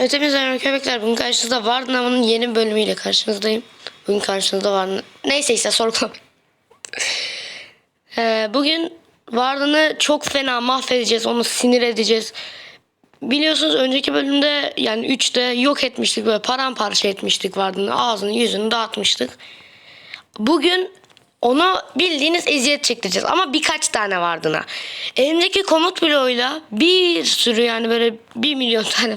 Evet hepinize merhaba köpekler. Bugün karşınızda Vardınam'ın yeni bölümüyle karşınızdayım. Bugün karşınızda Vardın... Neyse işte sorgulama. Ee, bugün Vardın'ı çok fena mahvedeceğiz. Onu sinir edeceğiz. Biliyorsunuz önceki bölümde yani 3'te yok etmiştik böyle paramparça etmiştik Vardın'ı. Ağzını yüzünü dağıtmıştık. Bugün onu bildiğiniz eziyet çektireceğiz ama birkaç tane Vardın'a. Elimdeki komut bloğuyla bir sürü yani böyle bir milyon tane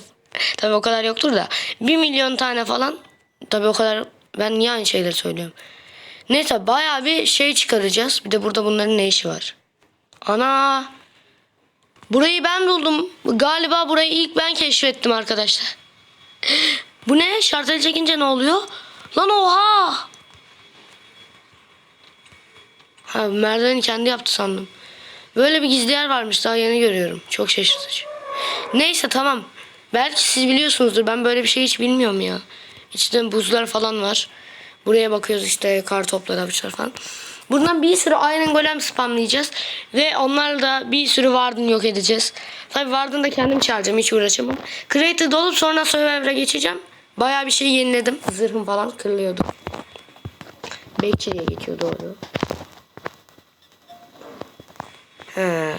tabii o kadar yoktur da bir milyon tane falan tabii o kadar ben niye aynı şeyleri söylüyorum. Neyse bayağı bir şey çıkaracağız. Bir de burada bunların ne işi var? Ana Burayı ben buldum. Galiba burayı ilk ben keşfettim arkadaşlar. Bu ne? Şarteli çekince ne oluyor? Lan oha! Ha merdiveni kendi yaptı sandım. Böyle bir gizli yer varmış daha yeni görüyorum. Çok şaşırtıcı. Neyse tamam. Belki siz biliyorsunuzdur. Ben böyle bir şey hiç bilmiyorum ya. İçinde buzlar falan var. Buraya bakıyoruz işte kar topları avuçlar falan. Buradan bir sürü Iron Golem spamlayacağız. Ve onlarla bir sürü Warden yok edeceğiz. Tabi Warden'ı da kendim çağıracağım. Hiç uğraşamam. Creator dolup sonra Survivor'a geçeceğim. Bayağı bir şey yeniledim. Zırhım falan kırılıyordu. Bekçiliğe geçiyor doğru. He.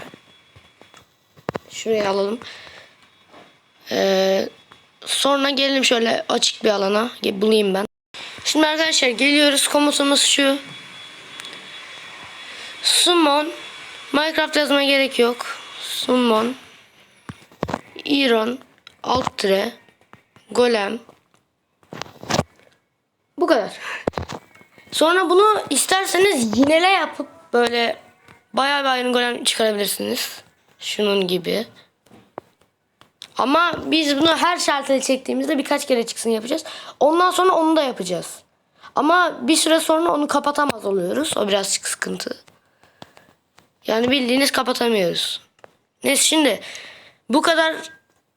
Şuraya alalım. Ee, sonra gelelim şöyle açık bir alana. Bulayım ben. Şimdi arkadaşlar geliyoruz. Komutumuz şu. Summon. Minecraft yazmaya gerek yok. Summon. Iron. Alt tire. Golem. Bu kadar. Sonra bunu isterseniz yinele yapıp böyle bayağı bir Golem çıkarabilirsiniz. Şunun gibi. Ama biz bunu her şartıyla çektiğimizde birkaç kere çıksın yapacağız. Ondan sonra onu da yapacağız. Ama bir süre sonra onu kapatamaz oluyoruz. O biraz sıkıntı. Yani bildiğiniz kapatamıyoruz. Neyse şimdi bu kadar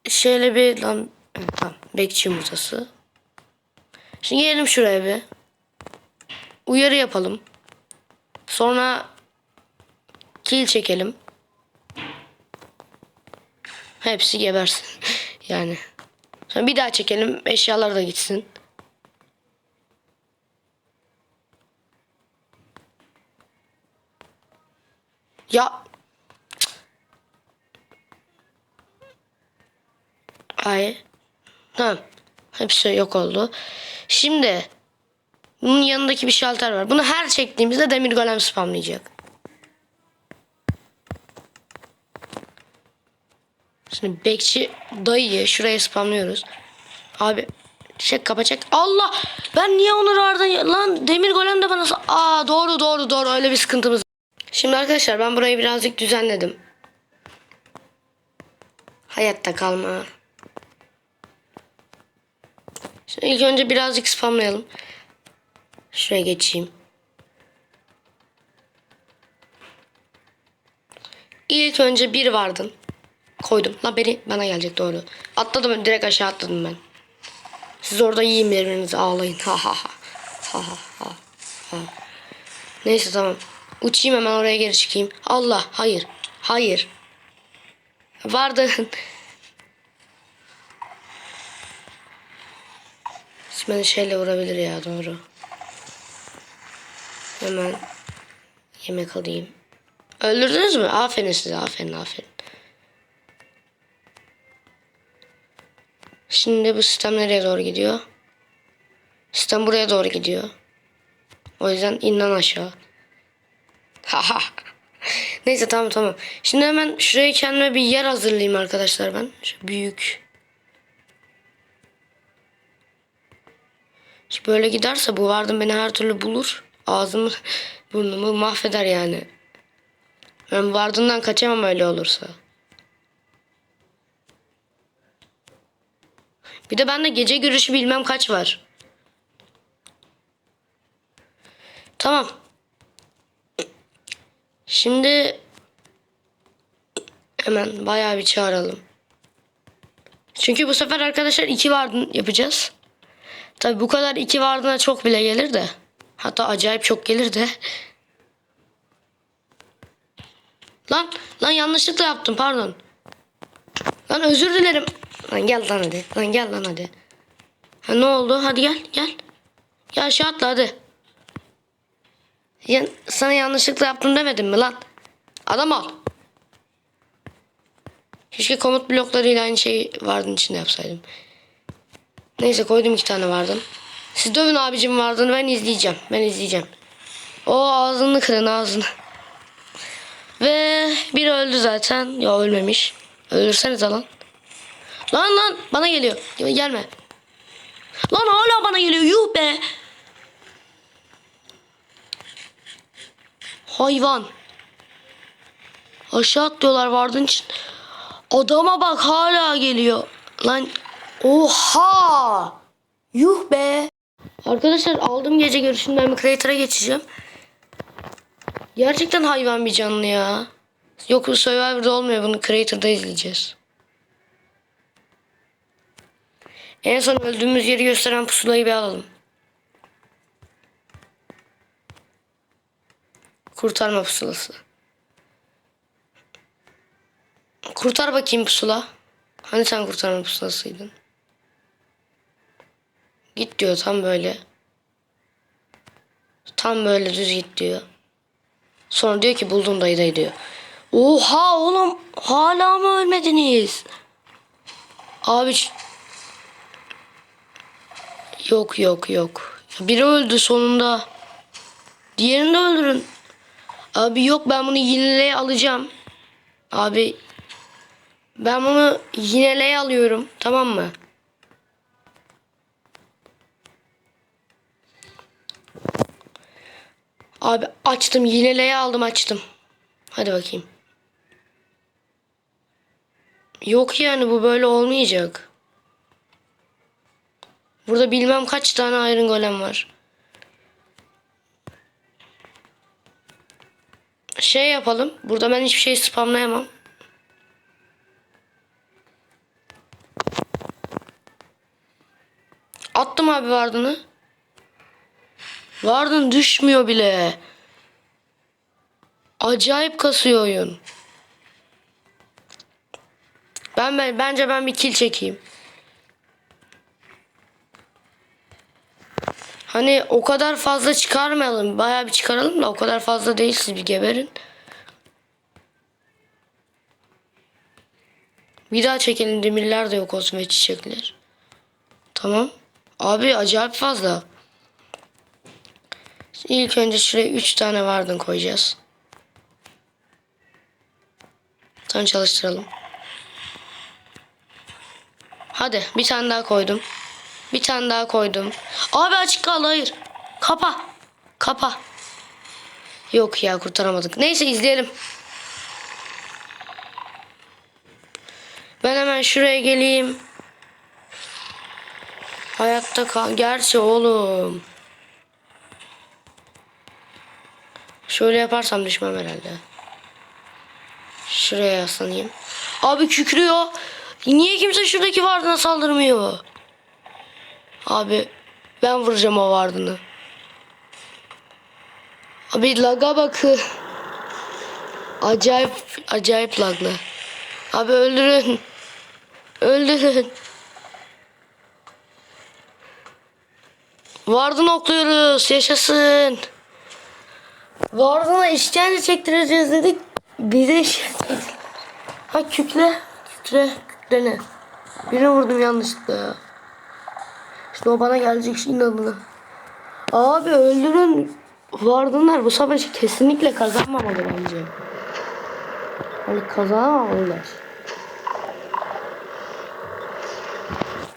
şöyle bir lan tamam, bekçi yumurtası. Şimdi gelelim şuraya bir. Uyarı yapalım. Sonra kill çekelim. Hepsi gebersin. yani. Sonra bir daha çekelim. Eşyalar da gitsin. Ya. Ay. Tamam. Hepsi yok oldu. Şimdi bunun yanındaki bir şalter var. Bunu her çektiğimizde demir golem spamlayacak. Şimdi bekçi dayıyı şuraya spamlıyoruz. Abi çek kapa çek. Allah! Ben niye onu aradan lan demir golem de bana Aa doğru doğru doğru öyle bir sıkıntımız. Şimdi arkadaşlar ben burayı birazcık düzenledim. Hayatta kalma. Şimdi ilk önce birazcık spamlayalım. Şuraya geçeyim. İlk önce bir vardın. Koydum. La beni bana gelecek doğru. Atladım direkt aşağı atladım ben. Siz orada yiyin birbirinizi ağlayın. Ha ha ha. Ha ha ha. ha. Neyse tamam. Uçayım hemen oraya geri çıkayım. Allah hayır. Hayır. Vardı. Beni şeyle vurabilir ya doğru. Hemen yemek alayım. Öldürdünüz mü? Aferin size aferin aferin. Şimdi bu sistem nereye doğru gidiyor? Sistem buraya doğru gidiyor. O yüzden inden aşağı. Haha. Neyse tamam tamam. Şimdi hemen şuraya kendime bir yer hazırlayayım arkadaşlar ben. Şu büyük. Şimdi böyle giderse bu vardım beni her türlü bulur. Ağzımı burnumu mahveder yani. Ben vardığından kaçamam öyle olursa. Bir de bende gece görüşü bilmem kaç var. Tamam. Şimdi hemen bayağı bir çağıralım. Çünkü bu sefer arkadaşlar iki vardın yapacağız. Tabi bu kadar iki vardına çok bile gelir de. Hatta acayip çok gelir de. Lan lan yanlışlıkla yaptım pardon. Lan özür dilerim. Lan gel lan hadi. Lan gel lan hadi. Ha ne oldu? Hadi gel gel. Ya aşağı atla hadi. Ya, sana yanlışlıkla yaptım demedim mi lan? Adam ol. Keşke komut bloklarıyla aynı şeyi vardın içinde yapsaydım. Neyse koydum iki tane vardın. Siz dövün abicim vardın ben izleyeceğim. Ben izleyeceğim. O ağzını kırın ağzını. Ve bir öldü zaten. Ya ölmemiş. Öldürseniz lan. Lan lan bana geliyor. Gelme. Lan hala bana geliyor. Yuh be. Hayvan. Aşağı atlıyorlar vardın için. Adama bak hala geliyor. Lan oha. Yuh be. Arkadaşlar aldım gece görüşünü ben bir creator'a geçeceğim. Gerçekten hayvan bir canlı ya. Yok bu Survivor'da olmuyor bunu Creator'da izleyeceğiz. En son öldüğümüz yeri gösteren pusulayı bir alalım. Kurtarma pusulası. Kurtar bakayım pusula. Hani sen kurtarma pusulasıydın? Git diyor tam böyle. Tam böyle düz git diyor. Sonra diyor ki buldum dayı dayı diyor. Oha oğlum hala mı ölmediniz? Abi Yok yok yok. Biri öldü sonunda. Diğerini de öldürün. Abi yok ben bunu yineleye alacağım. Abi ben bunu yineleye alıyorum. Tamam mı? Abi açtım yineleye aldım açtım. Hadi bakayım. Yok yani bu böyle olmayacak. Burada bilmem kaç tane Iron Golem var. Şey yapalım. Burada ben hiçbir şey spamlayamam. Attım abi vardığını. Vardın düşmüyor bile. Acayip kasıyor oyun. Ben, ben bence ben bir kill çekeyim. Hani o kadar fazla çıkarmayalım. Bayağı bir çıkaralım da o kadar fazla değil siz bir geberin. Bir daha çekelim demirler de yok olsun ve çiçekler. Tamam. Abi acayip fazla. İlk önce şuraya 3 tane vardın koyacağız. Sonra çalıştıralım. Hadi bir tane daha koydum. Bir tane daha koydum. Abi açık kaldı hayır. Kapa. Kapa. Yok ya kurtaramadık. Neyse izleyelim. Ben hemen şuraya geleyim. Hayatta kal. Gerçi oğlum. Şöyle yaparsam düşmem herhalde. Şuraya yaslanayım. Abi kükrüyor. Niye kimse şuradaki vardına saldırmıyor? Abi ben vuracağım o vardını. Abi laga bakı. Acayip acayip laglı. Abi öldürün. Öldürün. Vardın okluyoruz. Yaşasın. Vardına işkence çektireceğiz dedik. Bize işkence Ha kükle. Kükle. Küklene. Birini vurdum yanlışlıkla ya. İşte o bana gelecek şimdi adına. Abi öldürün. Vardınlar bu savaşı kesinlikle kazanmamalı bence. Hani kazanamalılar.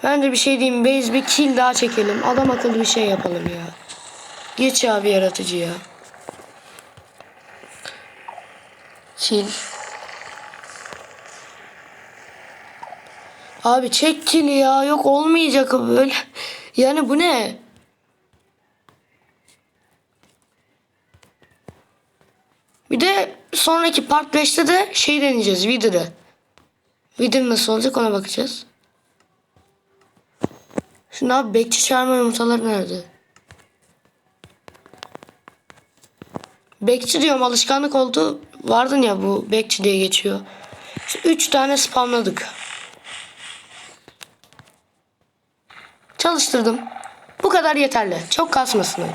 Bence bir şey diyeyim. Base bir kill daha çekelim. Adam akıllı bir şey yapalım ya. Geç abi yaratıcı ya. Kill. Abi çek ya. Yok olmayacak böyle. Yani bu ne? Bir de sonraki part 5'te de şey deneyeceğiz. Wither'ı. Wither nasıl olacak ona bakacağız. Şimdi abi bekçi çağırma yumurtaları nerede? Bekçi diyorum alışkanlık oldu. Vardın ya bu bekçi diye geçiyor. İşte üç tane spamladık. Çalıştırdım. Bu kadar yeterli. Çok kasmasın.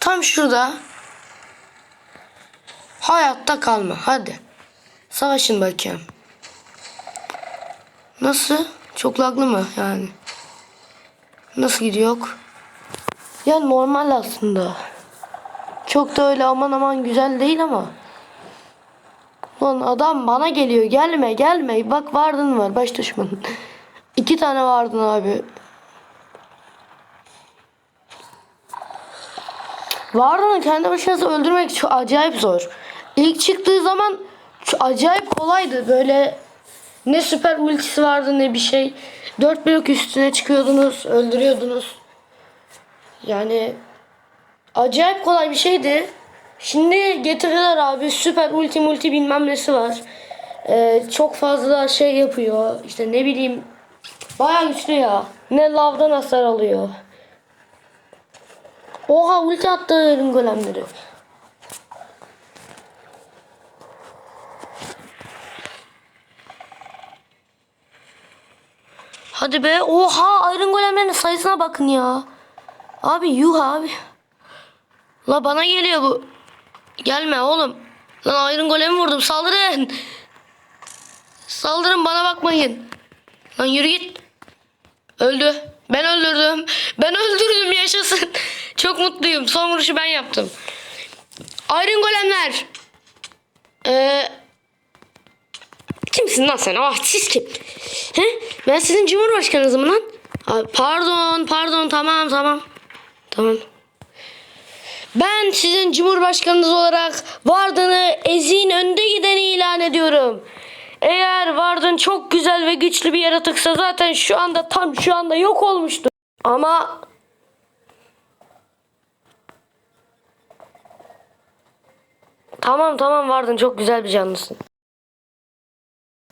Tam şurada. Hayatta kalma. Hadi. Savaşın bakayım. Nasıl? Çok laglı mı yani? Nasıl gidiyor? Ya normal aslında. Çok da öyle aman aman güzel değil ama. Lan adam bana geliyor. Gelme gelme. Bak vardın var. Baş düşmanın. İki tane vardın abi. Vardın'ı kendi başına öldürmek çok acayip zor. İlk çıktığı zaman acayip kolaydı. Böyle ne süper ultisi vardı ne bir şey. Dört blok üstüne çıkıyordunuz, öldürüyordunuz. Yani acayip kolay bir şeydi. Şimdi getirdiler abi süper ulti multi bilmem nesi var. Ee, çok fazla şey yapıyor. İşte ne bileyim bayağı güçlü ya. Ne lavdan hasar alıyor. Oha ulti attı golemleri. Hadi be. Oha Iron Golemlerin sayısına bakın ya. Abi yuh abi. La bana geliyor bu. Gelme oğlum. Lan Iron Golem'i vurdum. Saldırın. Saldırın bana bakmayın. Lan yürü git. Öldü. Ben öldürdüm. Ben öldürdüm yaşasın. Çok mutluyum. Son vuruşu ben yaptım. Iron Golemler. Ee, kimsin lan sen? Ah siz kim? He? Ben sizin cumhurbaşkanınızım lan. Ay, pardon pardon tamam tamam. Tamam. Ben sizin cumhurbaşkanınız olarak Vardın'ı ezin önde gideni ilan ediyorum. Eğer Vardın çok güzel ve güçlü bir yaratıksa zaten şu anda tam şu anda yok olmuştu. Ama Tamam tamam Vardın çok güzel bir canlısın.